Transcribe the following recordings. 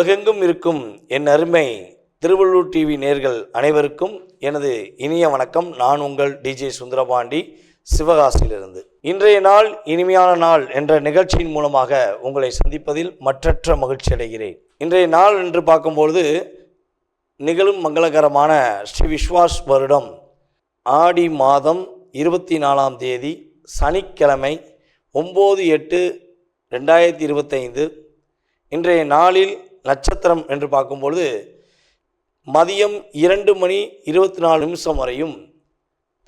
உலகெங்கும் இருக்கும் என் அருமை திருவள்ளூர் டிவி நேர்கள் அனைவருக்கும் எனது இனிய வணக்கம். நான் உங்கள் டிஜே சுந்தரபாண்டி சிவகாசியிலிருந்து. இன்றைய நாள் இனிமையான நாள் என்ற நிகழ்ச்சியின் மூலமாக உங்களை சந்திப்பதில் மற்றற்ற மகிழ்ச்சி அடைகிறேன். இன்றைய நாள் என்று பார்க்கும்பொழுது நிகழும் மங்களகரமான ஸ்ரீ விஸ்வாஸ் வருடம். ஆடி மாதம் இருபத்தி நாலாம் தேதி சனிக்கிழமை ஒம்பது எட்டு ரெண்டாயிரத்தி இருபத்தைந்து. இன்றைய நாளில் நட்சத்திரம் என்று பார்க்கும்பொழுது மதியம் இரண்டு மணி இருபத்தி நாலு நிமிஷம் வரையும்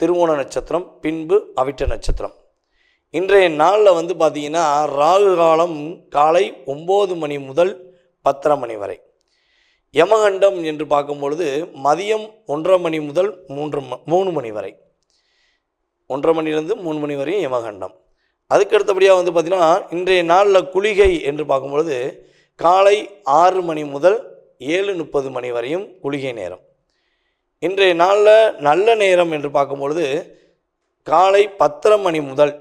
திருவோண நட்சத்திரம் பின்பு அவிட்ட நட்சத்திரம். இன்றைய நாளில் வந்து பார்த்திங்கன்னா ராகு காலம் காலை ஒம்பது மணி முதல் பத்தரை மணி வரை. யமகண்டம் என்று பார்க்கும்பொழுது மதியம் ஒன்றரை மணி முதல் மூன்று ம மூணு மணி வரை. ஒன்றரை மணிலேருந்து மூணு மணி வரையும் யமகண்டம். அதுக்கு அடுத்தபடியாக வந்து பார்த்திங்கன்னா இன்றைய நாளில் குளிகை என்று பார்க்கும்பொழுது காலை ஆறு மணி முதல் ஏழு முப்பது மணி வரையும் குளிகை நேரம். இன்றைய நாளில் நல்ல நேரம் என்று பார்க்கும்பொழுது காலை பத்தரை மணி முதல்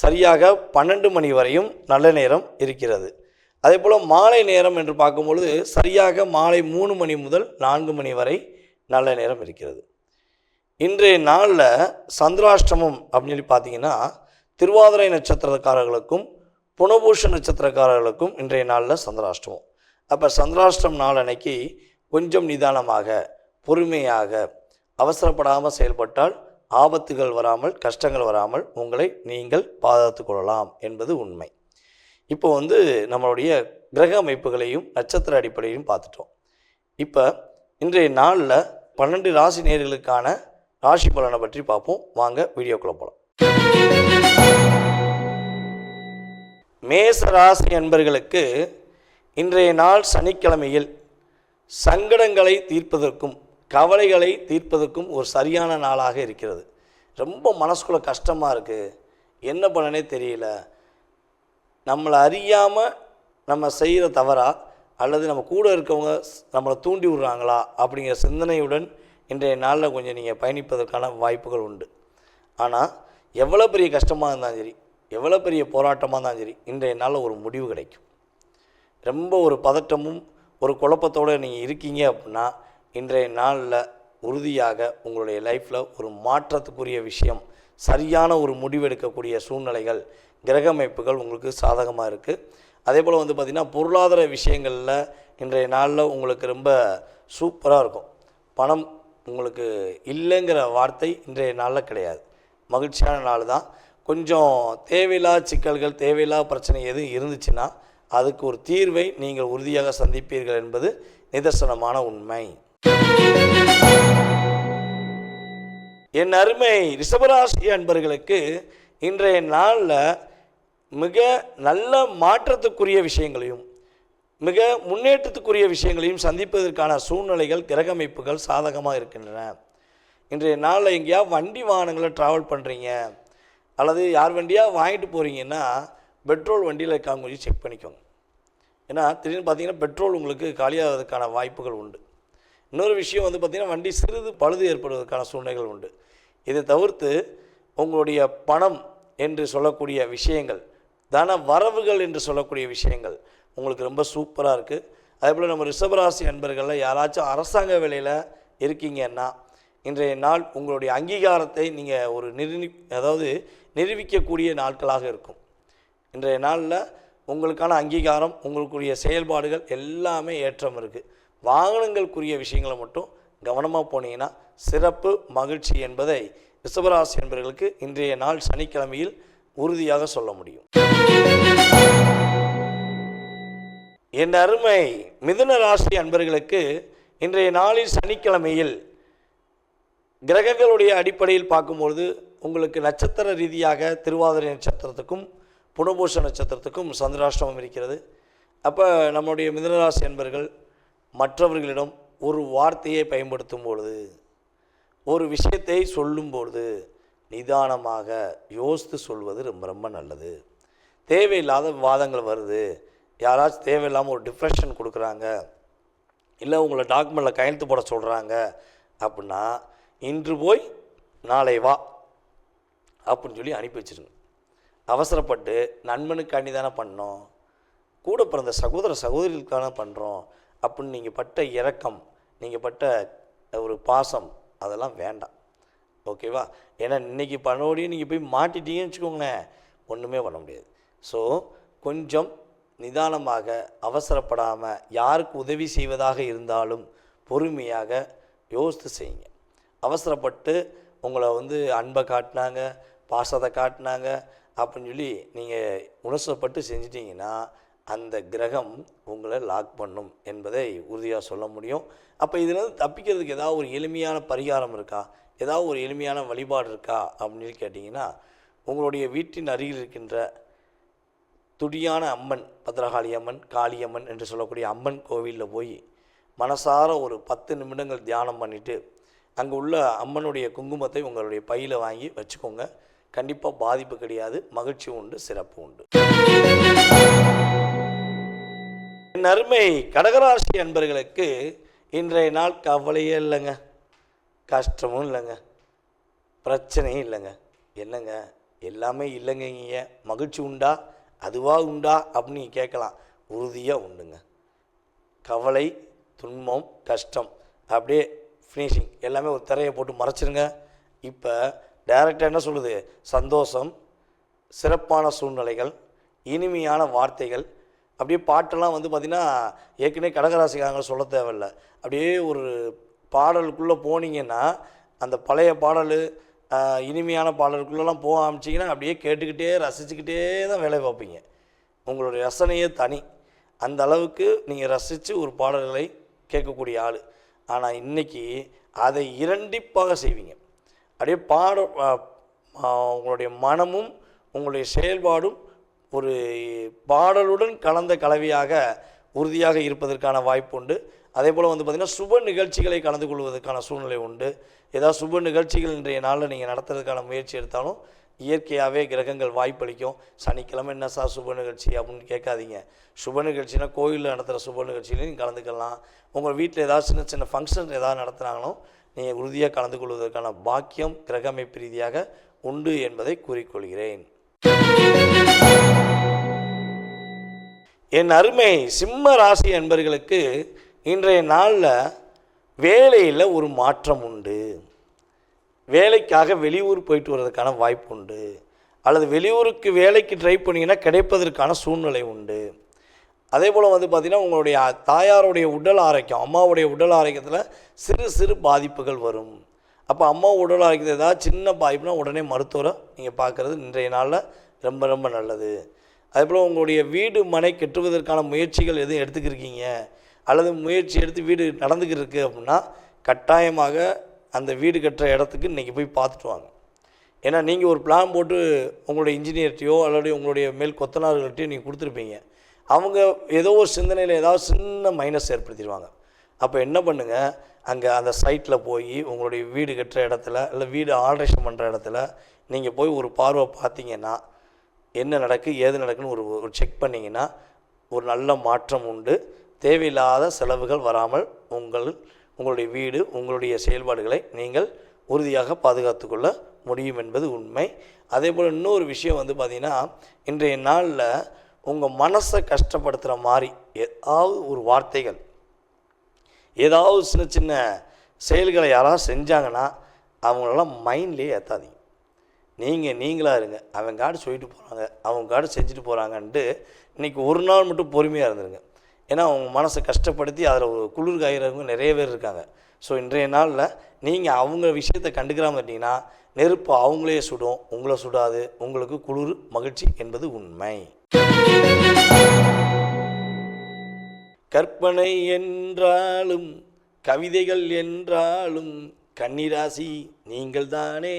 சரியாக பன்னெண்டு மணி வரையும் நல்ல நேரம் இருக்கிறது. அதே போல் மாலை நேரம் என்று பார்க்கும்பொழுது சரியாக மாலை மூணு மணி முதல் நான்கு மணி வரை நல்ல நேரம் இருக்கிறது. இன்றைய நாளில் சந்திராஷ்டமம் அப்படின்னு சொல்லி பார்த்தீங்கன்னா திருவாதிரை நட்சத்திரக்காரர்களுக்கும் புனபூஷ நட்சத்திரக்காரர்களுக்கும் இன்றைய நாளில் சந்திராஷ்டமம். அப்போ சந்திராஷ்டம் நாள் அன்னைக்கு கொஞ்சம் நிதானமாக பொறுமையாக அவசரப்படாமல் செயல்பட்டால் ஆபத்துகள் வராமல் கஷ்டங்கள் வராமல் உங்களை நீங்கள் பாதுகாத்து கொள்ளலாம் என்பது உண்மை. இப்போ வந்து நம்மளுடைய கிரக அமைப்புகளையும் நட்சத்திர அடிப்படையும் பார்த்துட்டோம். இப்போ இன்றைய நாளில் பன்னெண்டு ராசி நேர்களுக்கான ராசி பலனை பற்றி பார்ப்போம். வாங்க வீடியோக்குள்ளே போகலாம் மேச ராசி என்பர்களுக்கு இன்றைய நாள் சனிக்கிழமையில் சங்கடங்களை தீர்ப்பதற்கும் கவலைகளை தீர்ப்பதற்கும் ஒரு சரியான நாளாக இருக்கிறது. ரொம்ப மனசுக்குள்ள கஷ்டமாக இருக்குது என்ன பண்ணனே தெரியல. நம்மளை அறியாமல் நம்ம செய்கிற தவறா? அல்லது நம்ம கூட இருக்கவங்க நம்மளை தூண்டி விடுறாங்களா? அப்படிங்கிற சிந்தனையுடன் இன்றைய நாளில் கொஞ்சம் நீங்கள் பயணிப்பதற்கான வாய்ப்புகள் உண்டு. ஆனால் எவ்வளோ பெரிய கஷ்டமாக இருந்தாலும் சரி எவ்வளோ பெரிய போராட்டமாக இருந்தாலும் சரி இன்றைய நாளில் ஒரு முடிவு கிடைக்கும். ரொம்ப ஒரு பதட்டமும் ஒரு குழப்பத்தோடு நீங்கள் இருக்கீங்க அப்படின்னா இன்றைய நாளில் உறுதியாக உங்களுடைய லைஃப்பில் ஒரு மாற்றத்துக்குரிய விஷயம் சரியான ஒரு முடிவெடுக்கக்கூடிய சூழ்நிலைகள் கிரக அமைப்புகள் உங்களுக்கு சாதகமாக இருக்குது அதே போல் வந்து பார்த்திங்கன்னா பொருளாதார விஷயங்களில் இன்றைய நாளில் உங்களுக்கு ரொம்ப சூப்பராக இருக்கும். பணம் உங்களுக்கு இல்லைங்கிற வார்த்தை இன்றைய நாளில் கிடையாது. மகிழ்ச்சியான நாள் தான். கொஞ்சம் தேவையில்லா சிக்கல்கள் தேவையில்லா பிரச்சனை எதுவும் இருந்துச்சுன்னா அதுக்கு ஒரு தீர்வை நீங்கள் உறுதியாக சந்திப்பீர்கள் என்பது நிதர்சனமான உண்மை. என் அருமை ரிஷபராசி அன்பர்களுக்கு இன்றைய நாளில் மிக நல்ல மாற்றத்துக்குரிய விஷயங்களையும் மிக முன்னேற்றத்துக்குரிய விஷயங்களையும் சந்திப்பதற்கான சூழ்நிலைகள் கிரகமைப்புகள் சாதகமாக இருக்கின்றன. இன்றைய நாளில் எங்கேயா வண்டி வாகனங்களை ட்ராவல் பண்ணுறீங்க அல்லது யார் வண்டியாக வாங்கிட்டு போகிறீங்கன்னா பெட்ரோல் வண்டியில் இருக்காங்க கொஞ்சம் செக் பண்ணிக்கோங்க. ஏன்னா திடீர்னு பார்த்தீங்கன்னா பெட்ரோல் உங்களுக்கு காலியாகிறதுக்கான வாய்ப்புகள் உண்டு. இன்னொரு விஷயம் வந்து பார்த்திங்கன்னா வண்டி சிறிது பழுது ஏற்படுவதற்கான சூழ்நிலைகள் உண்டு. இதை தவிர்த்து உங்களுடைய பணம் என்று சொல்லக்கூடிய விஷயங்கள் தன வரவுகள் என்று சொல்லக்கூடிய விஷயங்கள் உங்களுக்கு ரொம்ப சூப்பராக இருக்குது அதே போல் நம்ம ரிஷபராசி அன்பர்களில் யாராச்சும் அரசாங்க வேலையில் இருக்கீங்கன்னா இன்றைய நாள் உங்களுடைய அங்கீகாரத்தை நீங்கள் ஒரு நிரூபி அதாவது நிரூபிக்கக்கூடிய நாட்களாக இருக்கும். இன்றைய நாளில் உங்களுக்கான அங்கீகாரம் உங்களுக்குரிய செயல்பாடுகள் எல்லாமே ஏற்றம் இருக்குது வாகனங்களுக்குரிய விஷயங்களை மட்டும் கவனமாக போனீங்கன்னா சிறப்பு மகிழ்ச்சி என்பதை ரிஷபராசி என்பவர்களுக்கு இன்றைய நாள் சனிக்கிழமையில் உறுதியாக சொல்ல முடியும். என் அருமை மிதுன ராசி அன்பர்களுக்கு இன்றைய நாளில் சனிக்கிழமையில் கிரகங்களுடைய அடிப்படையில் பார்க்கும்பொழுது உங்களுக்கு நட்சத்திர ரீதியாக திருவாதிரை நட்சத்திரத்துக்கும் புனபூஷ நட்சத்திரத்துக்கும் சந்திராஷ்டமம் இருக்கிறது. அப்போ நம்முடைய மிதனராசி என்பர்கள் மற்றவர்களிடம் ஒரு வார்த்தையை பயன்படுத்தும் பொழுது ஒரு விஷயத்தை சொல்லும் பொழுது நிதானமாக யோசித்து சொல்வது ரொம்ப ரொம்ப நல்லது. தேவையில்லாத விவாதங்கள் வருது. யாராச்சும் தேவையில்லாமல் ஒரு டிப்ரெஷன் கொடுக்குறாங்க. இல்லை உங்களை டாக்குமெண்ட்டில் கையெழுத்து போட சொல்கிறாங்க அப்படின்னா இன்று போய் நாளை வா அப்படின்னு சொல்லி அனுப்பி வச்சிருங்க அவசரப்பட்டு நண்பனுக்காண்டி தானே பண்ணோம் கூட பிறந்த சகோதர சகோதரிகளுக்கான பண்ணுறோம் அப்படின்னு நீங்கள் பட்ட இறக்கம் நீங்கள் பட்ட ஒரு பாசம் அதெல்லாம் வேண்டாம். ஓகேவா ஏன்னா இன்றைக்கி பண்ணோடையும் நீங்கள் போய் மாட்டிட்டீங்கன்னு வச்சுக்கோங்களேன் ஒன்றுமே பண்ண முடியாது. ஸோ கொஞ்சம் நிதானமாக அவசரப்படாமல் யாருக்கு உதவி செய்வதாக இருந்தாலும் பொறுமையாக யோசித்து செய்யுங்க. அவசரப்பட்டு உங்களை வந்து அன்பை காட்டினாங்க பாசத்தை காட்டினாங்க அப்படின்னு சொல்லி நீங்கள் உணர்ச்சப்பட்டு செஞ்சிட்டிங்கன்னா அந்த கிரகம் உங்களை லாக் பண்ணும் என்பதை உறுதியாக சொல்ல முடியும். அப்போ இதிலிருந்து தப்பிக்கிறதுக்கு ஏதாவது ஒரு எளிமையான பரிகாரம் இருக்கா? ஏதாவது ஒரு எளிமையான வழிபாடு இருக்கா? அப்படின்னு கேட்டிங்கன்னா உங்களுடைய வீட்டின் அருகில் இருக்கின்ற துடியான அம்மன் பத்ரகாளி அம்மன் காளியம்மன் என்று சொல்லக்கூடிய அம்மன் கோவிலில் போய் மனசார ஒரு பத்து நிமிடங்கள் தியானம் பண்ணிவிட்டு அங்கே உள்ள அம்மனுடைய குங்குமத்தை உங்களுடைய பையில் வாங்கி வச்சுக்கோங்க. கண்டிப்பாக பாதிப்பு கிடையாது. மகிழ்ச்சி உண்டு சிறப்பு உண்டு. நறுமை கடகராசி அன்பர்களுக்கு இன்றைய நாள் கவலையே இல்லைங்க. கஷ்டமும் இல்லைங்க. பிரச்சனையும் இல்லைங்க. என்னங்க? எல்லாமே இல்லைங்க மகிழ்ச்சி உண்டா? அதுவாக உண்டா? அப்படின்னு கேட்கலாம். உறுதியாக உண்டுங்க. கவலை துன்பம் கஷ்டம் அப்படியே ஃபினிஷிங் எல்லாமே ஒரு திரையை போட்டு மறைச்சிருங்க. இப்போ டைரக்டாக என்ன சொல்லுது? சந்தோஷம் சிறப்பான சூழ்நிலைகள் இனிமையான வார்த்தைகள். அப்படியே பாட்டெல்லாம் வந்து பார்த்திங்கன்னா ஏற்கனவே கடகராசிக்காரங்க சொல்ல தேவையில்ல. அப்படியே ஒரு பாடலுக்குள்ளே போனீங்கன்னா அந்த பழைய பாடல் இனிமையான பாடலுக்குள்ளெல்லாம் போக ஆரம்பிச்சிங்கன்னா அப்படியே கேட்டுக்கிட்டே ரசிச்சுக்கிட்டே தான் வேலை பார்ப்பீங்க. உங்களுடைய ரசனையே தனி. அந்த அளவுக்கு நீங்கள் ரசித்து ஒரு பாடல்களை கேட்கக்கூடிய ஆள். ஆனால் இன்னைக்கு அதை இரண்டிப்பாக செய்வீங்க. அப்படியே பாட உங்களுடைய மனமும் உங்களுடைய செயல்பாடும் ஒரு பாடலுடன் கலந்த கலவையாக உறுதியாக இருப்பதற்கான வாய்ப்பு உண்டு. அதே போல் வந்து பார்த்திங்கன்னா சுப நிகழ்ச்சிகளை கலந்து கொள்வதற்கான சூழ்நிலை உண்டு. ஏதாவது சுப நிகழ்ச்சிகள் இன்றைய நாளில் நீங்கள் நடத்துறதுக்கான முயற்சி எடுத்தாலும் இயற்கையாகவே கிரகங்கள் வாய்ப்பளிக்கும். சனிக்கிழமை என்ன சார் சுப நிகழ்ச்சி அப்படின்னு கேட்காதீங்க. சுப நிகழ்ச்சினா கோயிலில் நடத்துகிற சுப நிகழ்ச்சியிலையும் கலந்துக்கலாம். உங்கள் வீட்டில் ஏதாவது சின்ன சின்ன ஃபங்க்ஷன் ஏதாவது நடத்துனாங்களோ நீங்கள் உறுதியாக கலந்து கொள்வதற்கான பாக்கியம் கிரகமைப்பு ரீதியாக உண்டு என்பதை கூறிக்கொள்கிறேன். என் அருமை சிம்ம ராசி என்பர்களுக்கு இன்றைய நாளில் வேலையில் ஒரு மாற்றம் உண்டு. வேலைக்காக வெளியூர் போயிட்டு வர்றதுக்கான வாய்ப்பு உண்டு. அல்லது வெளியூருக்கு வேலைக்கு ட்ரை பண்ணிங்கன்னா கிடைப்பதற்கான சூழ்நிலை உண்டு. அதே போல் வந்து பார்த்திங்கன்னா உங்களுடைய தாயாருடைய உடல் ஆரோக்கியம் அம்மாவுடைய உடல் ஆரோக்கியத்தில் சிறு சிறு பாதிப்புகள் வரும். அப்போ அம்மா உடல் ஆரோக்கியத்தை ஏதாவது சின்ன பாதிப்புனா உடனே மருத்துவரை நீங்கள் பார்க்குறது இன்றைய நாளில் ரொம்ப ரொம்ப நல்லது. அதே போல் உங்களுடைய வீடு மனை கட்டுவதற்கான முயற்சிகள் எதுவும் எடுத்துக்கிருக்கீங்க? அல்லது முயற்சி எடுத்து வீடு நடந்துக்கிட்டு இருக்குது அப்படின்னா கட்டாயமாக அந்த வீடு கட்டுற இடத்துக்கு இன்றைக்கி போய் பார்த்துட்டு வாங்க. ஏன்னா நீங்கள் ஒரு பிளான் போட்டு உங்களுடைய இன்ஜினியர்ட்டையோ அல்லது உங்களுடைய மேல் கொத்தனார்கள்ட்டையோ நீங்கள் கொடுத்துருப்பீங்க. அவங்க ஏதோ ஒரு சிந்தனையில் ஏதாவது சின்ன மைனஸ் ஏற்படுத்திடுவாங்க. அப்போ என்ன பண்ணுங்கள் அங்கே அந்த சைட்டில் போய் உங்களுடைய வீடு கட்டுற இடத்துல இல்லை வீடு ஆல்ட்ரேஷன் பண்ணுற இடத்துல நீங்கள் போய் ஒரு பார்வை பார்த்தீங்கன்னா என்ன நடக்கு ஏது நடக்குன்னு ஒரு ஒரு செக் பண்ணிங்கன்னா ஒரு நல்ல மாற்றம் உண்டு. தேவையில்லாத செலவுகள் வராமல் உங்கள் உங்களுடைய வீடு உங்களுடைய செயல்பாடுகளை நீங்கள் உறுதியாக பாதுகாத்துக்கொள்ள முடியும் என்பது உண்மை. அதே போல் இன்னொரு விஷயம் வந்து பார்த்திங்கன்னா இன்றைய நாளில் உங்கள் மனசை கஷ்டப்படுத்துகிற மாதிரி ஏதாவது ஒரு வார்த்தைகள் ஏதாவது சின்ன சின்ன செயல்களை யாராவது செஞ்சாங்கன்னா அவங்களெல்லாம் மைண்ட்லேயே ஏற்றாதீங்க நீங்கள் நீங்களாக இருங்க. அவங்க காடு சொல்லிட்டு போகிறாங்க அவங்க காடு செஞ்சுட்டு போகிறாங்கன்ட்டு இன்றைக்கி ஒரு நாள் மட்டும் பொறுமையாக இருந்துருங்க. ஏன்னா அவங்க மனசை கஷ்டப்படுத்தி அதில் ஒரு குளிர் நிறைய பேர் இருக்காங்க. ஸோ இன்றைய நாளில் நீங்கள் அவங்க விஷயத்தை கண்டுக்கிறாமல் இருந்தீங்கன்னா நெருப்பு அவங்களே சுடும் உங்களை சுடாது உங்களுக்கு குளிர் மகிழ்ச்சி என்பது உண்மை. கற்பனை என்றாலும் கவிதைகள் என்றாலும் கன்னிராசி நீங்கள் தானே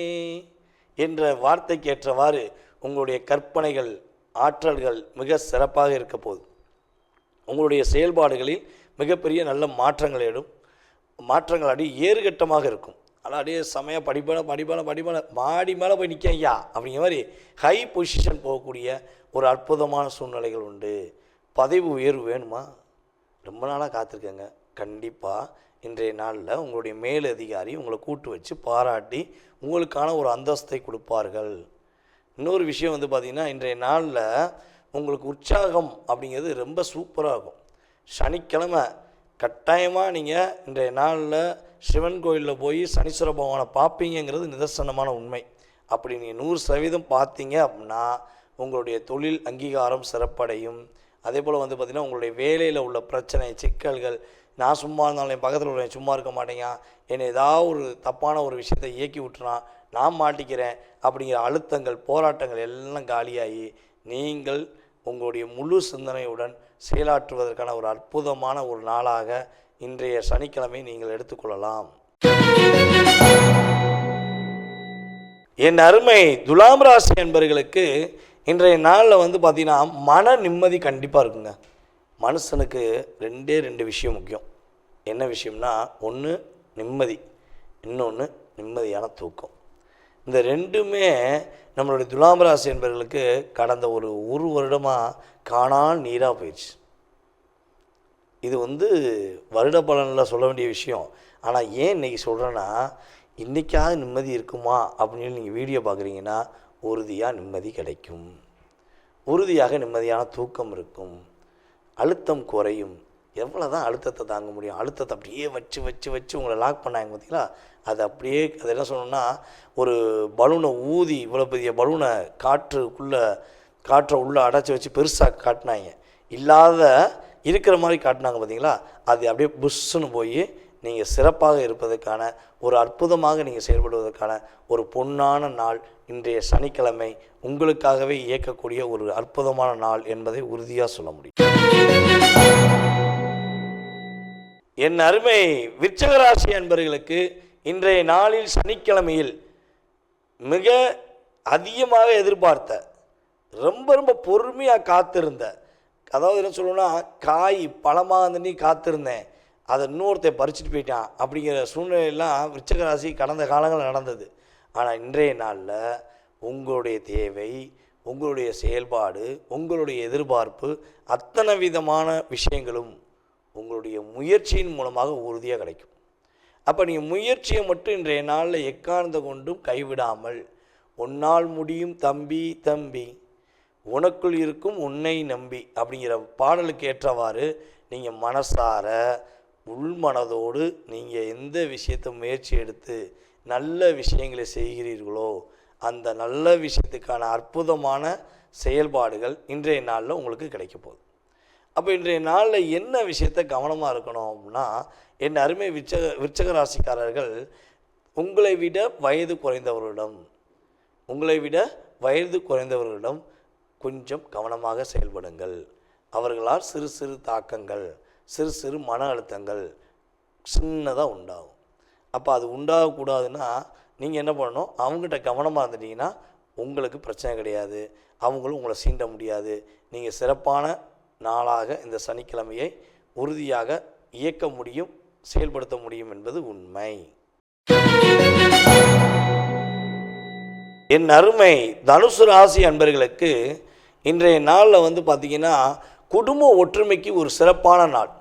என்ற வார்த்தைக்கு ஏற்றவாறு உங்களுடைய கற்பனைகள் ஆற்றல்கள் மிக சிறப்பாக இருக்க போகுது. உங்களுடைய செயல்பாடுகளில் மிகப்பெரிய நல்ல மாற்றங்கள் ஏடும். மாற்றங்கள் அடி ஏறுகட்டமாக இருக்கும். ஆனால் அப்படியே செமையாக படிப்பான படிப்பான படிப்பான மாடி மேலே போய் நிற்க ஐயா அப்படிங்கிற மாதிரி ஹை பொசிஷன் போகக்கூடிய ஒரு அற்புதமான சூழ்நிலைகள் உண்டு. பதவி உயர்வு வேணுமா? ரொம்ப நாளாக காத்திருக்கேங்க. கண்டிப்பாக இன்றைய நாளில் உங்களுடைய மேலதிகாரி உங்களை கூட்டு வச்சு பாராட்டி உங்களுக்கான ஒரு அந்தஸ்தை கொடுப்பார்கள். இன்னொரு விஷயம் வந்து பார்த்திங்கன்னா இன்றைய நாளில் உங்களுக்கு உற்சாகம் அப்படிங்கிறது ரொம்ப சூப்பராக இருக்கும் சனிக்கிழமை கட்டாயமாக நீங்கள் இன்றைய நாளில் சிவன் கோயிலில் போய் சனீஸ்வர பகவானை பார்ப்பீங்கங்கிறது நிதர்சனமான உண்மை. அப்படி நீங்கள் நூறு சதவீதம் பார்த்தீங்க அப்படின்னா உங்களுடைய தொழில் அங்கீகாரம் சிறப்படையும். அதே போல் வந்து பார்த்திங்கன்னா உங்களுடைய வேலையில் உள்ள பிரச்சனை சிக்கல்கள் நான் சும்மா இருந்தாலும் என் பக்கத்தில் உள்ள சும்மா இருக்க மாட்டேங்க. என்னை ஏதாவது ஒரு தப்பான ஒரு விஷயத்தை இயக்கி விட்டுறான் நான் மாட்டிக்கிறேன் அப்படிங்கிற அழுத்தங்கள் போராட்டங்கள் எல்லாம் காலியாகி நீங்கள் உங்களுடைய முழு சிந்தனையுடன் செயலாற்றுவதற்கான ஒரு அற்புதமான ஒரு நாளாக இன்றைய சனிக்கிழமை நீங்கள் எடுத்துக்கொள்ளலாம். என் அருமை துலாம் ராசி என்பவர்களுக்கு இன்றைய நாளில் வந்து பார்த்திங்கன்னா மன நிம்மதி கண்டிப்பாக இருக்குங்க. மனுஷனுக்கு ரெண்டே ரெண்டு விஷயம் முக்கியம். என்ன விஷயம்னா ஒன்று நிம்மதி இன்னொன்று நிம்மதியான தூக்கம். இந்த ரெண்டுமே நம்மளுடைய துலாம் ராசி என்பவர்களுக்கு கடந்த ஒரு ஒரு வருடமாக காணால் நீராக போயிடுச்சு. இது வந்து வருட பலனில் சொல்ல வேண்டிய விஷயம். ஆனால் ஏன் இன்றைக்கி சொல்கிறேன்னா இன்றைக்காவது நிம்மதி இருக்குமா அப்படின்னு நீங்கள் வீடியோ பார்க்குறீங்கன்னா உறுதியாக நிம்மதி கிடைக்கும். உறுதியாக நிம்மதியான தூக்கம் இருக்கும். அழுத்தம் குறையும். எவ்வளோ தான் அழுத்தத்தை தாங்க முடியும்? அழுத்தத்தை அப்படியே வச்சு வச்சு வச்சு உங்களை லாக் பண்ணாங்க பார்த்தீங்களா? அது அப்படியே அது என்ன சொல்லணும்னா ஒரு பலூனை ஊதி இவ்வளோ பெரிய பலூனை காற்றுக்குள்ளே காற்றை உள்ளே அடைச்சி வச்சு பெருசாக காட்டினாங்க. இல்லாத இருக்கிற மாதிரி காட்டினாங்க பார்த்தீங்களா? அது அப்படியே புஷ்ஷுன்னு போய் நீங்கள் சிறப்பாக இருப்பதற்கான ஒரு அற்புதமாக நீங்கள் செயல்படுவதற்கான ஒரு பொன்னான நாள் இன்றைய சனிக்கிழமை உங்களுக்காகவே இயக்கக்கூடிய ஒரு அற்புதமான நாள் என்பதை உறுதியாக சொல்ல முடியும். என் அருமை விருச்சகராசி அன்பர்களுக்கு இன்றைய நாளில் சனிக்கிழமையில் மிக அதிகமாக எதிர்பார்த்த ரொம்ப ரொம்ப பொறுமையாக காத்திருந்த அதாவது என்ன சொல்லணும்னா காய் பழமாக இருந்துன்னு காத்திருந்தேன் அதை இன்னொருத்தன் பறிச்சுட்டு போயிட்டான் அப்படிங்கிற சூழ்நிலையெல்லாம் விருச்சக ராசி கடந்த காலங்களில் நடந்தது. ஆனால் இன்றைய நாளில் உங்களுடைய தேவை உங்களுடைய செயல்பாடு உங்களுடைய எதிர்பார்ப்பு அத்தனை விதமான விஷயங்களும் உங்களுடைய முயற்சியின் மூலமாக உறுதியாக கிடைக்கும். அப்போ நீங்கள் முயற்சியை மட்டும் இன்றைய நாளில் எக்கார்ந்த கொண்டும் கைவிடாமல் உன்னால் முடியும் தம்பி தம்பி. உனக்குள் இருக்கும் உன்னை நம்பி அப்படிங்கிற பாடலுக்கு ஏற்றவாறு நீங்கள் மனசார உள்மனதோடு நீங்கள் எந்த விஷயத்தை முயற்சி எடுத்து நல்ல விஷயங்களை செய்கிறீர்களோ அந்த நல்ல விஷயத்துக்கான அற்புதமான செயல்பாடுகள் இன்றைய நாளில் உங்களுக்கு கிடைக்க போகுது. அப்போ இன்றைய நாளில் என்ன விஷயத்த கவனமாக இருக்கணும் அப்படின்னா என் அருமை விச்சக விற்சக ராசிக்காரர்கள் உங்களை விட வயது குறைந்தவர்களிடம் உங்களை விட வயது குறைந்தவர்களிடம் கொஞ்சம் கவனமாக செயல்படுங்கள். அவர்களால் சிறு சிறு தாக்கங்கள் சிறு சிறு மன அழுத்தங்கள் சின்னதாக உண்டாகும். அப்போ அது உண்டாகக்கூடாதுன்னா நீங்கள் என்ன பண்ணணும்? அவங்ககிட்ட கவனமாக இருந்துட்டீங்கன்னா உங்களுக்கு பிரச்சனை கிடையாது. அவங்களும் உங்களை சீண்ட முடியாது. நீங்கள் சிறப்பான நாளாக இந்த சனிக்கிழமையை உறுதியாக இயக்க முடியும் செயல்படுத்த முடியும் என்பது உண்மை. என் அருமை தனுசு ராசி அன்பர்களுக்கு இன்றைய நாளில் வந்து பார்த்திங்கன்னா குடும்ப ஒற்றுமைக்கு ஒரு சிறப்பான நாள்.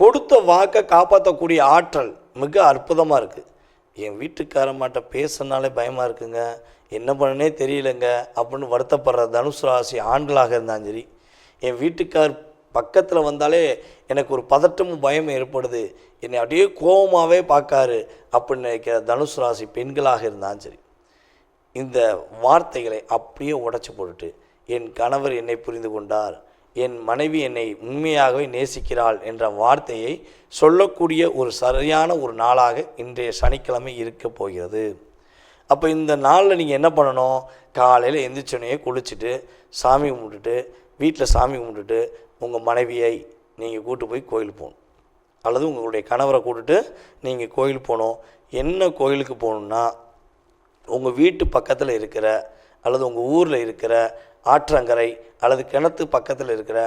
கொடுத்த வாக்கை காப்பாற்றக்கூடிய ஆற்றல் மிக அற்புதமாக இருக்குது என் வீட்டுக்காரமாட்ட பேசுனாலே பயமாக இருக்குங்க. என்ன பண்ணனே தெரியலங்க அப்படின்னு வருத்தப்படுற தனுசு ராசி ஆண்களாக இருந்தாலும் சரி என் வீட்டுக்கார் பக்கத்தில் வந்தாலே எனக்கு ஒரு பதட்டமும் பயமும் ஏற்படுது. என்னை அப்படியே கோபமாகவே பார்க்காரு அப்படின்னு நினைக்கிற தனுசு ராசி பெண்களாக இருந்தாலும் சரி. இந்த வார்த்தைகளை அப்படியே உடச்சி போட்டுட்டு என் கணவர் என்னை புரிந்து கொண்டார். என் மனைவி என்னை உண்மையாகவே நேசிக்கிறாள் என்ற வார்த்தையை சொல்லக்கூடிய ஒரு சரியான ஒரு நாளாக இன்றைய சனிக்கிழமை இருக்க போகிறது. அப்போ இந்த நாளில் நீங்கள் என்ன பண்ணணும்? காலையில் எந்திரிச்சோடனே குளிச்சுட்டு சாமி கும்பிட்டுட்டு வீட்டில் சாமி கும்பிட்டுட்டு உங்கள் மனைவியை நீங்கள் கூட்டு போய் கோயிலுக்கு போகணும். அல்லது உங்களுடைய கணவரை கூட்டுட்டு நீங்கள் கோயில் போகணும். என்ன கோயிலுக்கு போகணுன்னா உங்கள் வீட்டு பக்கத்தில் இருக்கிற அல்லது உங்கள் ஊரில் இருக்கிற ஆற்றங்கரை அல்லது கிணத்து பக்கத்தில் இருக்கிற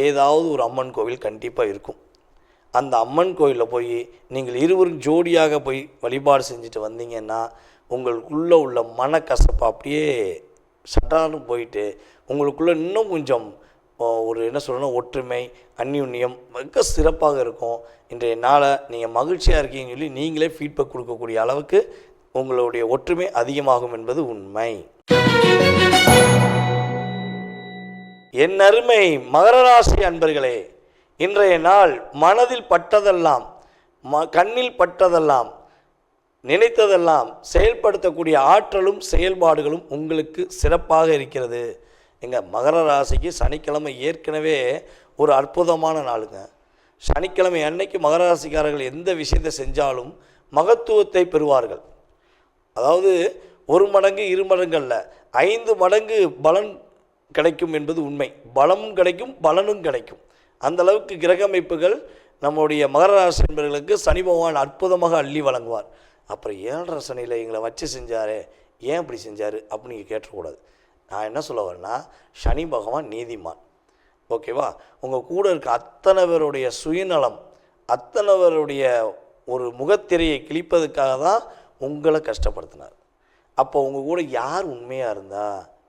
ஏதாவது ஒரு அம்மன் கோவில் கண்டிப்பாக இருக்கும். அந்த அம்மன் கோயிலில் போய் நீங்கள் இருவரும் ஜோடியாக போய் வழிபாடு செஞ்சுட்டு வந்தீங்கன்னா உங்களுக்குள்ளே உள்ள மனக்கசப்பை அப்படியே சட்டான்னு போயிட்டு உங்களுக்குள்ளே இன்னும் கொஞ்சம் ஒரு என்ன சொல்லணும் ஒற்றுமை அந்யுன்யம் மிக சிறப்பாக இருக்கும். இன்றைய நாளை நீங்கள் மகிழ்ச்சியாக இருக்கீங்கன்னு சொல்லி நீங்களே ஃபீட்பேக் கொடுக்கக்கூடிய அளவுக்கு உங்களுடைய ஒற்றுமை அதிகமாகும் என்பது உண்மை. என் அருமை மகர ராசி அன்பர்களே இன்றைய நாள் மனதில் பட்டதெல்லாம் ம கண்ணில் பட்டதெல்லாம் நினைத்ததெல்லாம் செயல்படுத்தக்கூடிய ஆற்றலும் செயல்பாடுகளும் உங்களுக்கு சிறப்பாக இருக்கிறது. எங்கள் மகர ராசிக்கு சனிக்கிழமை ஏற்கனவே ஒரு அற்புதமான நாளுங்க. சனிக்கிழமை அன்னைக்கு மகர ராசிக்காரர்கள் எந்த விஷயத்தை செஞ்சாலும் மகத்துவத்தை பெறுவார்கள். அதாவது ஒரு மடங்கு இரு மடங்கல்ல ஐந்து மடங்கு பலன் கிடைக்கும் என்பது உண்மை. பலமும் கிடைக்கும் பலனும் கிடைக்கும். அந்த அளவுக்கு கிரக அமைப்புகள் நம்முடைய மகர ராசி என்பவர்களுக்கு சனி பகவான் அற்புதமாக அள்ளி வழங்குவார். அப்புறம் ஏழரை சனியில் எங்களை வச்சு செஞ்சார் ஏன் இப்படி செஞ்சார் அப்படின்னு நீங்கள் கேட்டக்கூடாது நான் என்ன சொல்ல வரேன்னா சனி பகவான் நீதிமான். ஓகேவா? உங்கள் கூட இருக்க அத்தனை பேருடைய சுயநலம் அத்தனை பேருடைய ஒரு முகத்திரையை கிழிப்பதுக்காக தான் உங்களை கஷ்டப்படுத்தினார். அப்போ உங்கள் கூட யார் உண்மையாக இருந்தா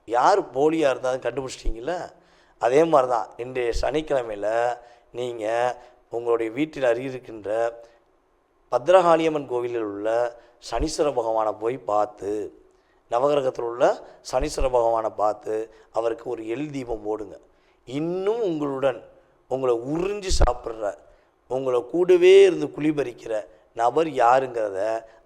யார் போலியாக இருந்தால் கண்டுபிடிச்சிட்டிங்கள அதே மாதிரி தான் இன்றைய சனிக்கிழமையில் நீங்கள் உங்களுடைய வீட்டில் அருகிருக்கின்ற பத்ரகாளியம்மன் கோவிலில் உள்ள சனீஸ்வர பகவானை போய் பார்த்து நவகிரகத்தில் உள்ள சனீஸ்வர பகவானை பார்த்து அவருக்கு ஒரு எல் தீபம் போடுங்க. இன்னும் உங்களுடன் உங்களை உறிஞ்சி சாப்பிட்ற உங்களை கூடவே இருந்து குளிபறிக்கிற நபர் யாருங்கிறத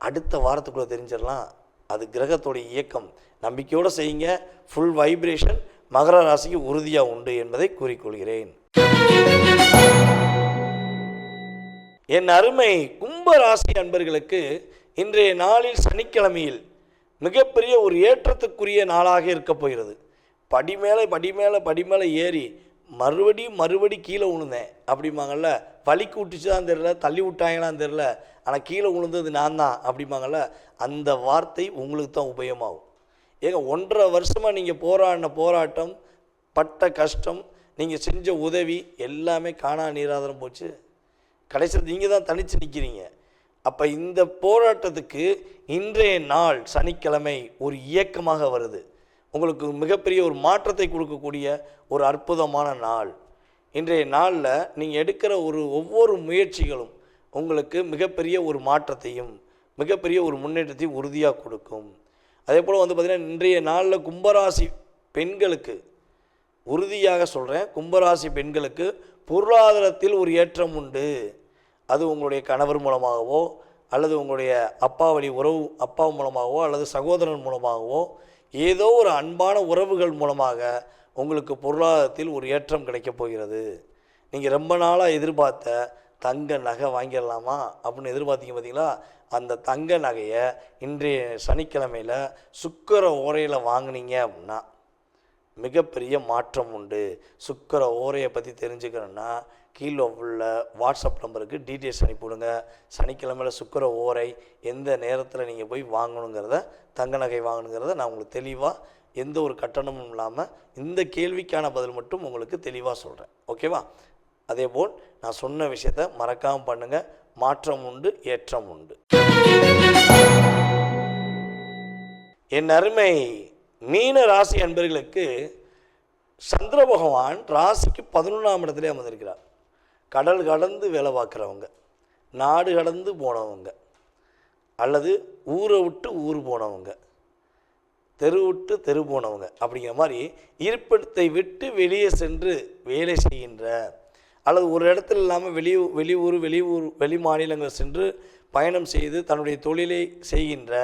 அடுத்த வாரத்துக்குள்ளே தெரிஞ்சிடலாம். அது கிரகத்தோடைய இயக்கம். நம்பிக்கையோடு செய்யுங்க. ஃபுல் வைப்ரேஷன் மகர ராசிக்கு உறுதியாக உண்டு என்பதை கூறிக்கொள்கிறேன். என் அருமை கும்பராசி அன்பர்களுக்கு இன்றைய நாளில் சனிக்கிழமையில் மிகப்பெரிய ஒரு ஏற்றத்துக்குரிய நாளாக இருக்கப் போகிறது. படி மேலே படி மேலே படி மேலே ஏறி மறுபடி மறுபடி கீழே விழுந்தேன் அப்படிம்பாங்கல்ல வலிக்கு விட்டுச்சுதான் தெரில தள்ளி விட்டாங்களான்னு தெரில ஆனால் கீழே விழுந்தது நான் தான் அப்படிம்பாங்கல்ல அந்த வார்த்தை உங்களுக்கு தான் உபயோகமாகும் ஏங்க ஒன்றரை வருஷமாக நீங்கள் போராடின போராட்டம் பட்ட கஷ்டம் நீங்கள் செஞ்ச உதவி எல்லாமே காணா நீராதாரம் போச்சு. கடைசியில் நீங்கள் தான் தனித்து நிற்கிறீங்க அப்போ இந்த போராட்டத்துக்கு இன்றைய நாள் சனிக்கிழமை ஒரு இயக்கமாக வருது. உங்களுக்கு மிகப்பெரிய ஒரு மாற்றத்தை கொடுக்கக்கூடிய ஒரு அற்புதமான நாள். இன்றைய நாளில் நீங்கள் எடுக்கிற ஒரு ஒவ்வொரு முயற்சிகளும் உங்களுக்கு மிகப்பெரிய ஒரு மாற்றத்தையும் மிகப்பெரிய ஒரு முன்னேற்றத்தையும் உறுதியாக கொடுக்கும். அதே போல் வந்து பார்த்திங்கன்னா இன்றைய நாளில் கும்பராசி பெண்களுக்கு உறுதியாக சொல்கிறேன் கும்பராசி பெண்களுக்கு பொருளாதாரத்தில் ஒரு ஏற்றம் உண்டு. அது உங்களுடைய கணவர் மூலமாகவோ அல்லது உங்களுடைய அப்பா வழி உறவு அப்பா மூலமாகவோ அல்லது சகோதரன் மூலமாகவோ ஏதோ ஒரு அன்பான உறவுகள் மூலமாக உங்களுக்கு பொருளாதாரத்தில் ஒரு ஏற்றம் கிடைக்கப் போகிறது. நீங்கள் ரொம்ப நாளாக எதிர்பார்த்த தங்க நகை வாங்கிடலாமா அப்படின்னு எதிர்பார்த்தீங்க பார்த்தீங்களா அந்த தங்க நகையை இன்றைய சனிக்கிழமையில் சுக்கர ஓரையில் வாங்குனீங்க அப்படின்னா மிகப்பெரிய மாற்றம் உண்டு. சுக்கர ஓரையை பற்றி தெரிஞ்சுக்கணுன்னா கீழே உள்ள வாட்ஸ்அப் நம்பருக்கு டீட்டெயில்ஸ் அனுப்பிவிடுங்க. சனிக்கிழமையில் சுக்கர ஓரை எந்த நேரத்தில் நீங்கள் போய் வாங்கணுங்கிறத தங்க நகை வாங்கணுங்கிறத நான் உங்களுக்கு தெளிவாக எந்த ஒரு கட்டணமும் இல்லாமல் இந்த கேள்விக்கான பதில் மட்டும் உங்களுக்கு தெளிவாக சொல்கிறேன் ஓகேவா? அதேபோல் நான் சொன்ன விஷயத்த மறக்காமல் பண்ணுங்கள் மாற்றம் உண்டு ஏற்றம் உண்டு. என் அருமை மீன ராசி அன்பர்களுக்கு சந்திர பகவான் ராசிக்கு பதினொன்றாம் இடத்துல அமர்ந்திருக்கிறார். கடல் கடந்து வேலை பார்க்குறவங்க நாடு கடந்து போனவங்க அல்லது ஊரை விட்டு ஊர் போனவங்க தெரு விட்டு தெரு போனவங்க அப்படிங்கிற மாதிரி இருப்பிடத்தை விட்டு வெளியே சென்று வேலை செய்கின்ற அல்லது ஒரு இடத்துல இல்லாமல் வெளி வெளியூர் வெளியூர் வெளி மாநிலங்கள் சென்று பயணம் செய்து தன்னுடைய தொழிலை செய்கின்ற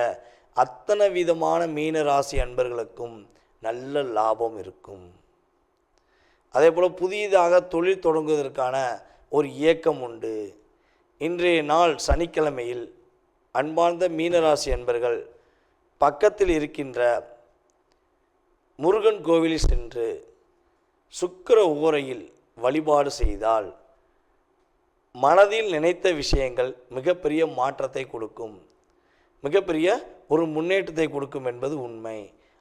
அத்தனை விதமான மீன ராசி அன்பர்களுக்கும் நல்ல லாபம் இருக்கும். அதே போல் புதிதாக தொழில் தொடங்குவதற்கான ஒரு இயக்கம் உண்டு. இன்றைய நாள் சனிக்கிழமையில் அன்பார்ந்த மீனராசி அன்பர்கள் பக்கத்தில் இருக்கின்ற முருகன் கோவிலில் சென்று சுக்கிர ஓரையில் வழிபாடு செய்தால் மனதில் நினைத்த விஷயங்கள் மிகப்பெரிய மாற்றத்தை கொடுக்கும். மிகப்பெரிய ஒரு முன்னேற்றத்தை கொடுக்கும் என்பது உண்மை.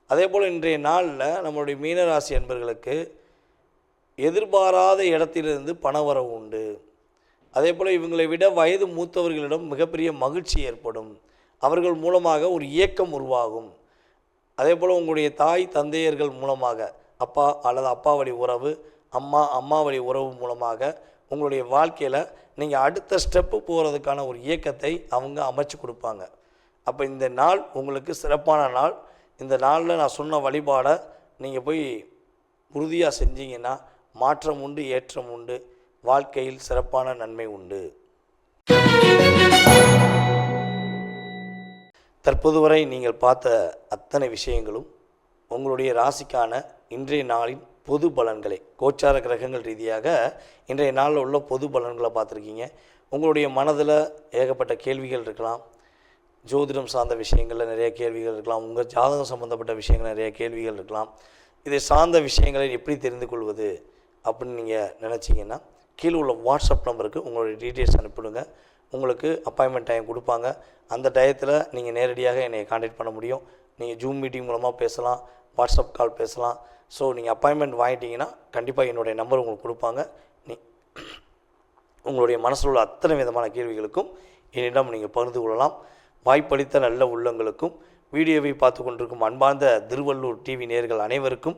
அதே போல் இன்றைய நாளில் நம்மளுடைய மீனராசி அன்பர்களுக்கு எதிர்பாராத இடத்திலிருந்து பணவரவு உண்டு. அதே போல் இவங்களை விட வயது மூத்தவர்களிடம் மிகப்பெரிய மகிழ்ச்சி ஏற்படும். அவர்கள் மூலமாக ஒரு இயக்கம் உருவாகும். அதே போல் உங்களுடைய தாய் தந்தையர்கள் மூலமாக அப்பா அல்லது அப்பா வழி உறவு அம்மா அம்மா வழி உறவு மூலமாக உங்களுடைய வாழ்க்கையில் நீங்கள் அடுத்த ஸ்டெப்பு போகிறதுக்கான ஒரு இயக்கத்தை அவங்க அமைச்சு கொடுப்பாங்க. அப்போ இந்த நாள் உங்களுக்கு சிறப்பான நாள். இந்த நாளில் நான் சொன்ன வழிபாடை நீங்கள் போய் உறுதியாக செஞ்சீங்கன்னா மாற்றம் உண்டு ஏற்றம் உண்டு. வாழ்க்கையில் சிறப்பான நன்மை உண்டு. தற்போது வரை நீங்கள் பார்த்த அத்தனை விஷயங்களும் உங்களுடைய ராசிக்கான இன்றைய நாளின் பொது பலன்களை கோச்சார கிரகங்கள் ரீதியாக இன்றைய நாளில் உள்ள பொது பலன்களை பார்த்துருக்கீங்க. உங்களுடைய மனதில் ஏகப்பட்ட கேள்விகள் இருக்கலாம். ஜோதிடம் சார்ந்த விஷயங்களில் நிறைய கேள்விகள் இருக்கலாம். உங்கள் ஜாதகம் சம்மந்தப்பட்ட விஷயங்கள் நிறைய கேள்விகள் இருக்கலாம். இதை சார்ந்த விஷயங்களை எப்படி தெரிந்து கொள்வது? அப்படின்னு நீங்கள் நினச்சிங்கன்னா கீழே உள்ள வாட்ஸ்அப் நம்பருக்கு உங்களுடைய டீட்டெயில்ஸ் அனுப்பிவிடுங்க உங்களுக்கு அப்பாயின்மெண்ட் டைம் கொடுப்பாங்க. அந்த டயத்தில் நீங்கள் நேரடியாக என்னை காண்டாக்ட் பண்ண முடியும். நீங்கள் ஜூம் மீட்டிங் மூலமாக பேசலாம் வாட்ஸ்அப் கால் பேசலாம். ஸோ நீங்கள் அப்பாயின்மெண்ட் வாங்கிட்டீங்கன்னா கண்டிப்பாக என்னுடைய நம்பர் உங்களுக்கு கொடுப்பாங்க. நீ உங்களுடைய மனசில் உள்ள அத்தனை விதமான கேள்விகளுக்கும் என்னிடம் நீங்கள் பகிர்ந்து கொள்ளலாம். வாய்ப்பளித்த நல்ல உள்ளங்களுக்கும் வீடியோவை பார்த்து கொண்டிருக்கும் அன்பார்ந்த திருவள்ளூர் டிவி நேர்கள் அனைவருக்கும்